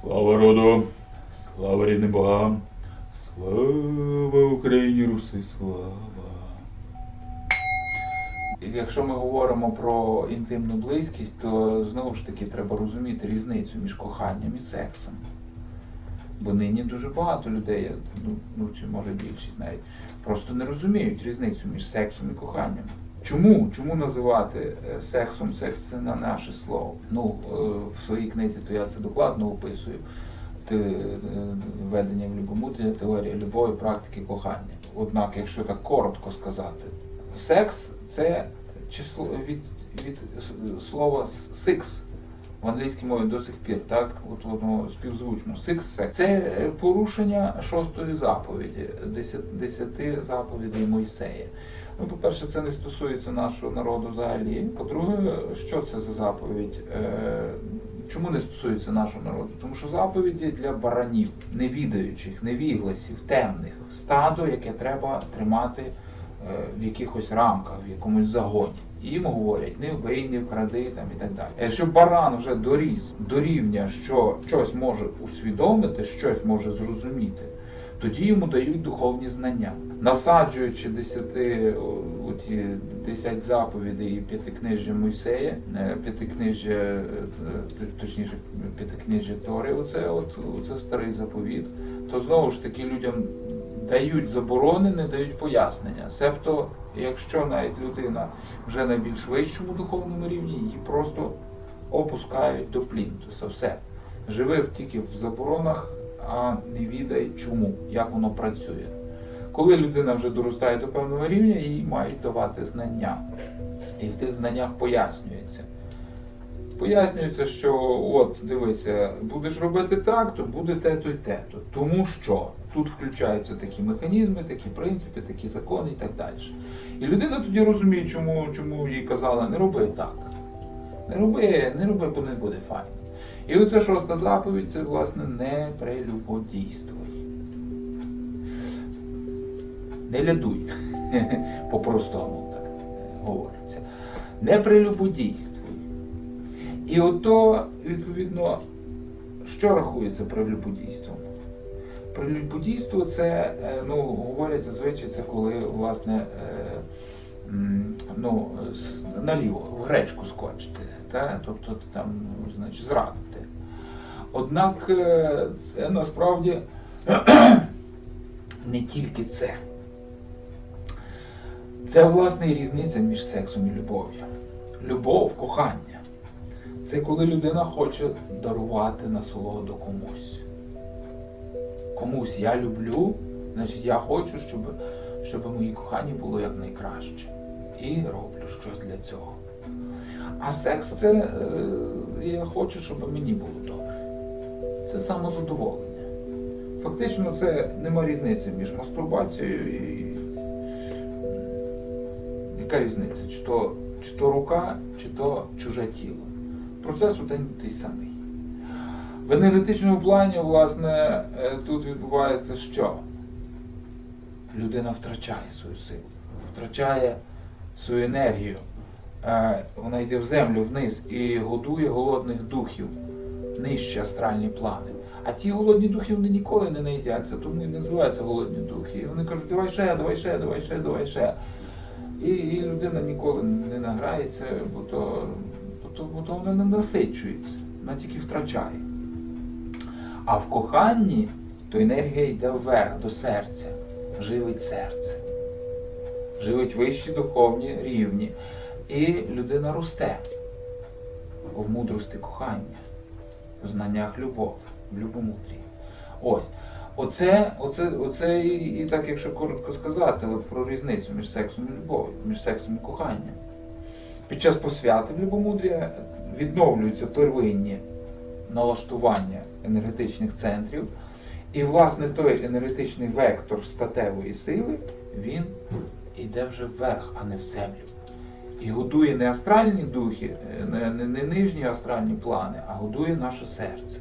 Слава роду, слава рідним богам, слава Україні, Руси, слава. Якщо ми говоримо про інтимну близькість, то знову ж таки треба розуміти різницю між коханням і сексом. Бо нині дуже багато людей, ну, ну чи може більшість навіть, просто не розуміють різницю між сексом і коханням. Чому? Чому називати е, сексом секс це на наше слово? Ну, е, в своїй книзі то я це докладно описую. Те- е, Введення в любомудрення, теорія любові, практики кохання. Однак, якщо так коротко сказати, секс це число від, від слова six в англійській мові до сих пір, так? От воно співзвучно. Sex. Це порушення шостої заповіді, десят- десяти заповідей Мойсея. Ну, по-перше, це не стосується нашого народу взагалі. По-друге, що це за заповідь? Е, Чому не стосується нашого народу? Тому що заповіді для баранів, невідаючих, невігласів, темних, стадо, яке треба тримати е, в якихось рамках, в якомусь загоні. Їм говорять, не вбий, не вкради там і так далі. Якщо баран вже доріс до рівня, що щось може усвідомити, щось може зрозуміти, тоді йому дають духовні знання. Насаджуючи десяти оті десять заповідей і п'ятикнижжя Мойсея, е, п'ятикнижжя, е, т- точніше, п'ятикнижжя Тори, оце от оце старий заповіт, то знову ж таки людям дають заборони, не дають пояснення. Себто, якщо навіть людина вже на більш вищому духовному рівні, її просто опускають до плінтуса. Все. Живи тільки в заборонах, а не відай чому, як воно працює. Коли людина вже доростає до певного рівня, їй мають давати знання. І в тих знаннях пояснюється. Пояснюється, що от дивися, будеш робити так, то буде те-то і те-то. Тому що тут включаються такі механізми, такі принципи, такі закони і так далі. І людина тоді розуміє, чому, чому їй казали, не роби так. Не роби, не роби, бо не буде файно. І оце шоста заповідь це, власне, не прелюбодійствуй. Не лядуй. По-простому так говориться. Не прелюбодійствуй. І ото, відповідно, що рахується прелюбодійством? Прелюбодійство це, е, ну, говорять зазвичай, це коли, власне, е, ну, наліво, в гречку скочити, та? тобто там, значить, зрадити. Однак е, це насправді не тільки це. Це, власне, і різниця між сексом і любов'ю. Любов, кохання. Це коли людина хоче дарувати насолоду комусь. Комусь я люблю, значить я хочу, щоб, щоб моїй коханні було якнайкраще. І роблю щось для цього. А секс це е, я хочу, щоб мені було добре. Це самозадоволення. Фактично, це нема різниці між мастурбацією і. Яка різниця? Чи то, чи то рука, чи то чуже тіло. Процес один той самий. В енергетичному плані, власне, е, тут відбувається що? Людина втрачає свою силу, втрачає свою енергію. Е, Вона йде в землю вниз і годує голодних духів, нижче астральні плани. А ті голодні духи вони ніколи не наїдяться, тому і називаються голодні духи. І вони кажуть, давай ще, давай ще, давай ще, давай ще. І, і людина ніколи не награється, бо то, бо то, бо то вона не насичується, вона тільки втрачає. А в коханні то енергія йде вверх до серця, живить серце, живить вищі духовні рівні. І людина росте в мудрості кохання, в знаннях любові, в любомудрі. Ось. Оце, оце, оце і, і так, якщо коротко сказати, про різницю між сексом і любов'ю, між сексом і коханням. Під час посвяти в любомудрія відновлюються первинні налаштування енергетичних центрів. І, власне, той енергетичний вектор статевої сили, він йде вже вверх, а не в землю. І годує не астральні духи, е, не, не, не нижні астральні плани, а годує наше серце,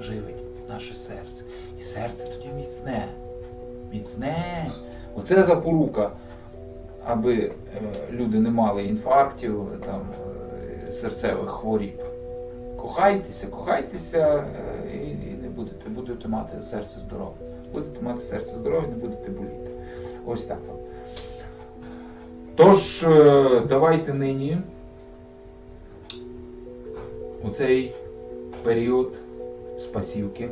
живить наше серце. І серце тоді міцне. Міцне. Оце запорука, аби е, люди не мали інфарктів, там, е, серцевих хворіб. Кохайтеся, кохайтеся, е, і, будете мати серце здорове. Будете мати серце здорове, не будете боліти. Ось так. Тож, е, давайте нині у цей період спасівки,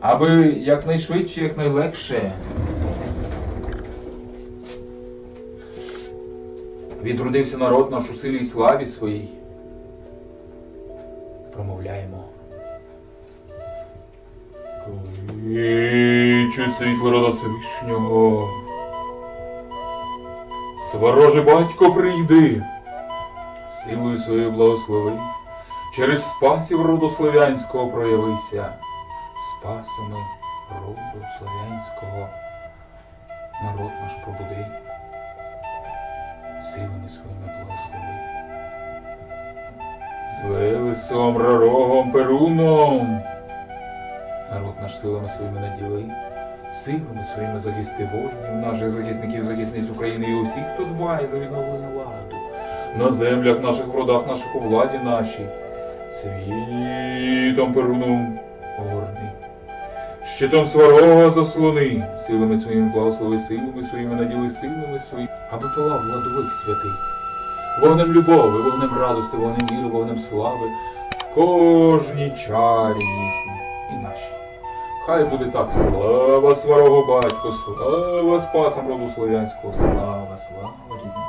аби якнайшвидше, якнайлегше відродився народ наш у силі і славі своїй. Промовляємо. Кличуть світло рода Всевишнього. Свороже батько прийди, силою своєю благослови, через спасів роду славянського проявися, спасами роду славянського народ наш пробуди, силами своїми благослови. З Велесом, Рарогом, Перуном, народ наш силами своїми наділи, силами своїми захисти воїнів, наших захисників, захисниць України і усіх, хто дбає за відновлення ладу. На землях наших, в родах наших, у владі нашій, світом Перуном горний. Щитом сварога заслони, силами своїми благослови, силами своїми наділи, силами своїми, аби палав владових святий. Вогнем любові, вогнем радости, вогнем віри, вогнем слави, кожній чарі їхній. Хай буде так, слава сварого батьку, слава спасам роду слов'янського, слава, слава рідним